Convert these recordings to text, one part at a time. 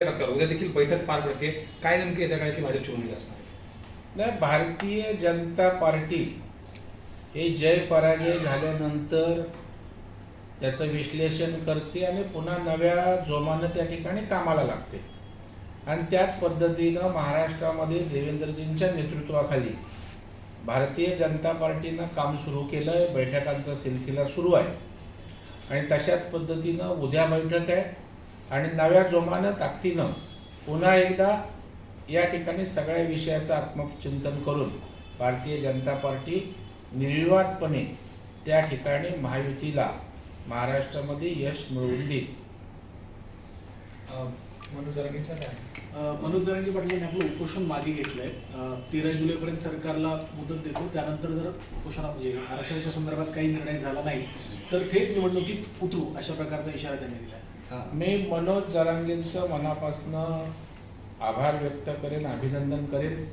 टप्प्यावर उद्या देखील बैठक पार पडते. काय नेमकी येत्या काळातली भाजपची भूमिका असणार नाही भारतीय जनता पार्टी हे जय पराजय झाल्यानंतर त्याचं विश्लेषण करते आणि पुन्हा नव्या जोमानं त्या ठिकाणी कामाला लागते. आणि त्याच पद्धतीनं महाराष्ट्रामध्ये देवेंद्रजींच्या नेतृत्वाखाली भारतीय जनता पार्टीनं काम सुरू केलं आहे बैठकांचा सिलसिला सुरू आहे. आणि तशाच पद्धतीनं उद्या बैठक आहे. आणि नव्या जोमानं ताकदीनं पुन्हा एकदा या ठिकाणी सगळ्या विषयाचं आत्मचिंतन करून भारतीय जनता पार्टी निर्विवादपणे त्या ठिकाणी महायुतीला महाराष्ट्रामध्ये यश मिळवून देईल. अं, मनोज मनोज जरांगे पाटलांनी आपलं उपोषण मागे घेतलंय. तेरा जुलैपर्यंत सरकारला मुदत देतो. त्यानंतर जर उपोषणा म्हणजे आरक्षणाच्या संदर्भात काही निर्णय झाला नाही तर थेट निवडणुकीत उतरू अशा प्रकारचा इशारा त्यांनी दिलाय. मी मनोज जरांगेंचं मनापासनं आभार व्यक्त करेन अभिनंदन करेन.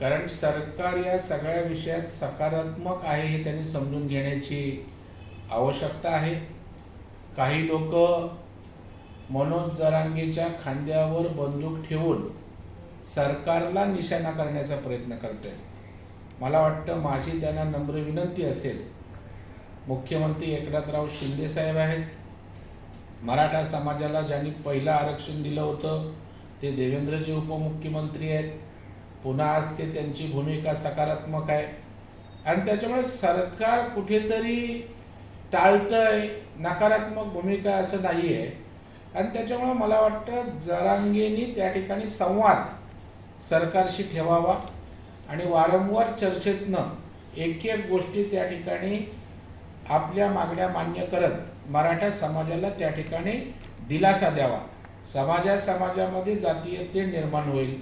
कारण सरकार या सगळ्या विषयात सकारात्मक आहे हे त्यांनी समजून घेण्याची आवश्यकता आहे. काही लोक मनोज जरांगेच्या खांद्यावर बंदूक ठेवून सरकारला निशाणा करण्याचा प्रयत्न करते मला वाटतं माझी त्यांना नम्र विनंती असेल. मुख्यमंत्री एकनाथराव शिंदेसाहेब आहेत. मराठा समाजाला ज्यांनी पहिलं आरक्षण दिलं होतं ते देवेंद्रजी उपमुख्यमंत्री आहेत. पुन्हा आज ते त्यांची भूमिका सकारात्मक आहे. आणि त्याच्यामुळे सरकार कुठेतरी टाळतंय नकारात्मक भूमिका असं नाही आहे आणि त्याच्यामुळे मला वाटतं जरांगेनी त्या ठिकाणी संवाद सरकारशी ठेवावा. आणि वारंवार चर्चेतनं एक एक गोष्टी त्या ठिकाणी आपल्या मागण्या मान्य करत मराठा समाजाला त्या ठिकाणी दिलासा द्यावा. समाजा समाजामध्ये जातीयते निर्माण होईल.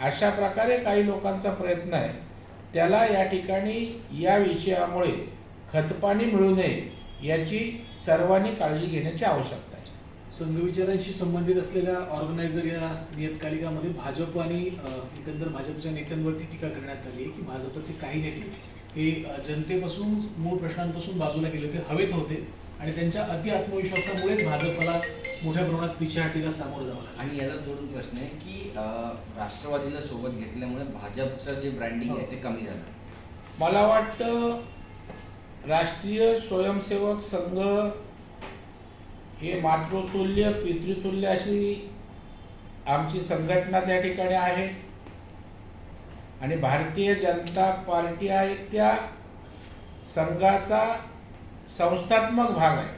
अशा प्रकारे काही लोकांचा प्रयत्न आहे. त्याला या ठिकाणी या विषयामुळे खतपाणी मिळू नये याची सर्वांनी काळजी घेण्याची आवश्यकता आहे. संघविचारांशी संबंधित असलेल्या ऑर्गनायझर या नियतकालिकामध्ये भाजप आणि एकंदर भाजपच्या नेत्यांवरती टीका करण्यात आली आहे की भाजपचे काही नेते हे जनतेपासून मूळ प्रश्नांपासून बाजूला गेले होते हवेत होते. आणि त्यांच्या अति आत्मविश्वासामुळेच भाजपला मोठ्या प्रमाणात पिछेहाटीला सामोरं जावं लागलं. आणि याला जोडून प्रश्न आहे की राष्ट्रवादीला सोबत घेतल्यामुळे भाजपचं जे ब्रँडिंग आहे ते कमी झालं. मला वाटतं राष्ट्रीय स्वयंसेवक संघ हे मातृतुल्य पितृतुल्य अशी आमची संघटना त्या ठिकाणी आहे. आणि भारतीय जनता पार्टी आहे त्या संघाचा संस्थात्मक भाग आहे.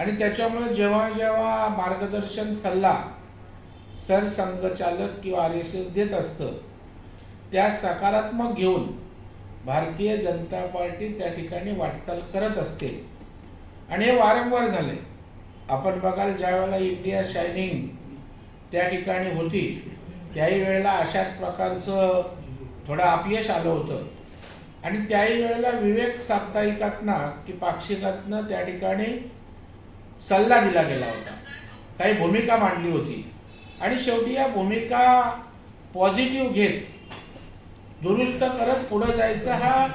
आणि त्याच्यामुळे जेव्हा जेव्हा मार्गदर्शन सल्ला सरसंघचालक किंवा आर एस एस देत असतं त्या सकारात्मक घेऊन भारतीय जनता पार्टी त्या ठिकाणी वाटचाल करत असते. आणि हे वारंवार झाले आपण बघाल ज्या वेळेला इंडिया शायनिंग त्या ठिकाणी होती त्याही वेळेला अशाच प्रकारचं थोडं अपयश आलं होतं. आणि त्याही वेळेला विवेक साप्ताहिकातनं की पाक्षिकातनं त्या ठिकाणी सल्ला दिला गेला होता. काही भूमिका मांडली होती. आणि शेवटी या भूमिका पॉझिटिव्ह घेत दुरुस्त करत पुढं जायचं हा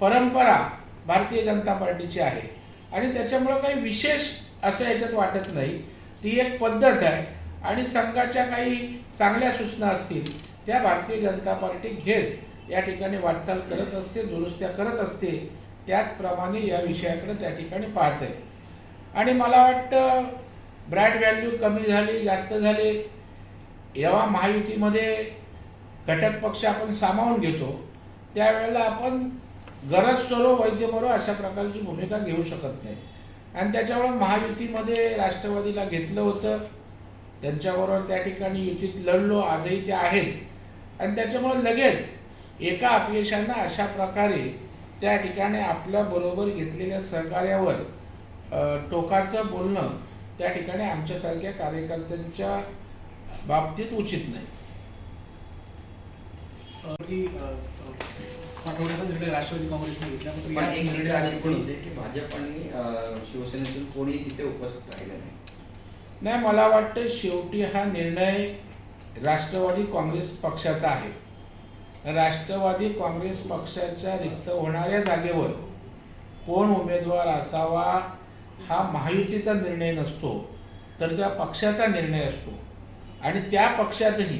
परंपरा भारतीय जनता पार्टीची आहे. आणि त्याच्यामुळं काही विशेष असं याच्यात वाटत नाही. ती एक पद्धत आहे. आणि संघाच्या काही चांगल्या सूचना असतील त्या भारतीय जनता पार्टी घेत या ठिकाणी वाटचाल करत असते दुरुस्त्या करत असते त्याचप्रमाणे या विषयाकडे त्या ठिकाणी पाहत. आहे आणि मला वाटतं ब्रँड व्हॅल्यू कमी झाली जास्त झाली जेव्हा महायुतीमध्ये घटक पक्ष आपण सामावून घेतो त्यावेळेला आपण गरज सरो वैद्य मरो अशा प्रकारची भूमिका घेऊ शकत नाही. आणि त्याच्यामुळं महायुतीमध्ये राष्ट्रवादीला घेतलं होतं त्यांच्याबरोबर त्या ठिकाणी युतीत लढलो आजही ते आहेत. आणि त्याच्यामुळे लगेच एका अपयशानं अशा प्रकारे त्या ठिकाणी आपल्याबरोबर घेतलेल्या सहकार्यावर टोकाचं बोलणं त्या ठिकाणी आमच्यासारख्या कार्यकर्त्यांच्या बाबतीत उचित नाही. पाठवण्याचा निर्णय राष्ट्रवादी काँग्रेसने घेतला होते की भाजप आणि शिवसेनेतून कोणीही तिथे उपस्थित राहिलं नाही. नाही मला वाटतं शेवटी हा निर्णय राष्ट्रवादी काँग्रेस पक्षाचा आहे. राष्ट्रवादी काँग्रेस पक्षाच्या रिक्त होणाऱ्या जागेवर कोण उमेदवार असावा हा महायुतीचा निर्णय नसतो तर त्या पक्षाचा निर्णय असतो. आणि त्या पक्षातही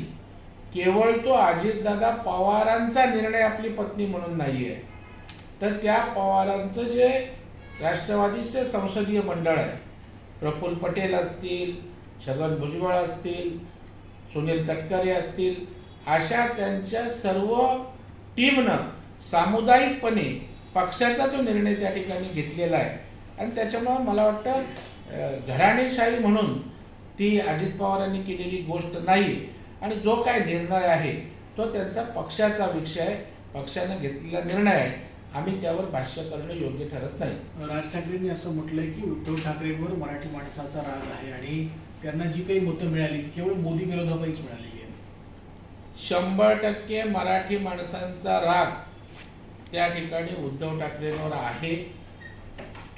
केवळ तो अजितदादा पवारांचा निर्णय आपली पत्नी म्हणून नाही आहे तर त्या पवारांचं जे राष्ट्रवादीचे संसदीय मंडळ आहे प्रफुल्ल पटेल असतील छगन भुजबळ असतील सुनील तटकरे असतील अशा त्यांच्या सर्व टीमनं सामुदायिकपणे पक्षाचा जो निर्णय त्या ठिकाणी घेतलेला आहे. आणि त्याच्यामुळं मला वाटतं घराणेशाही म्हणून ती अजित पवारांनी केलेली गोष्ट नाही आणि जो काय निर्णय आहे तो त्यांचा पक्षाचा विषय आहे. घेतलेला निर्णय आहे. आम्ही त्यावर भाष्य करणं योग्य ठरत नाही. राज ठाकरेंनी असं म्हटलंय की उद्धव ठाकरेंवर मराठी माणसाचा राग आहे आणि त्यांना जी काही मतं मिळाली ती केवळ मोदी विरोधापाईच मिळालेली आहेत. शंभर टक्के मराठी माणसांचा राग त्या ठिकाणी उद्धव ठाकरेंवर आहे.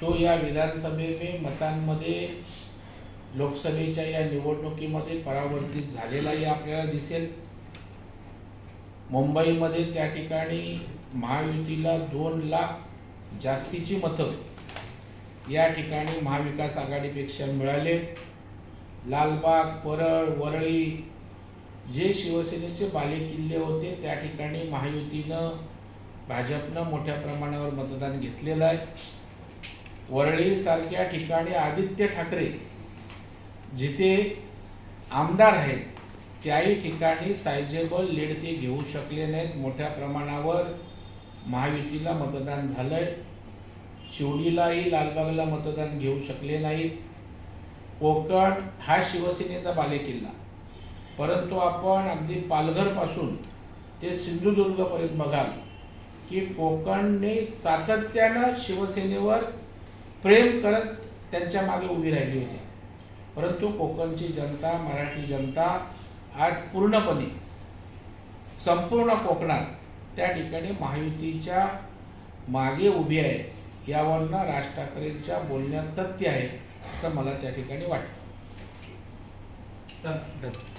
तो या विधानसभेने मतांमध्ये लोकसभेच्या या निवडणुकीमध्ये परावर्तित झालेलाही आपल्याला दिसेल. मुंबईमध्ये त्या ठिकाणी महायुतीला दोन लाख जास्तीची मतं. या ठिकाणी महाविकास आघाडीपेक्षा मिळाले. लालबाग परळ वरळी जे शिवसेनेचे बालेकिल्ले होते त्या ठिकाणी महायुतीनं भाजपनं मोठ्या प्रमाणावर मतदान घेतलेलं आहे. वरळीसारख्या ठिकाणी आदित्य ठाकरे जिथे आमदार आहेत त्याही ठिकाणी सायजेबल लीड ते घेऊ शकले नाहीत. मोठ्या प्रमाणावर महायुतीला मतदान झालं आहे शिवडीलाही लालबागला मतदान घेऊ शकले नाहीत. कोकण हा शिवसेनेचा बालेकिल्ला. परंतु आपण अगदी पालघरपासून ते सिंधुदुर्गपर्यंत बघाल की कोकणने सातत्यानं शिवसेनेवर प्रेम करत त्यांच्या मागे उभी राहिली होती. परंतु कोकणची जनता मराठी जनता आज पूर्णपणे संपूर्ण कोकणात त्या ठिकाणी महायुतीच्या मागे उभी आहे यावरनं राज ठाकरेंच्या बोलण्यात तथ्य आहे असं मला त्या ठिकाणी वाटतं. धन्यवाद.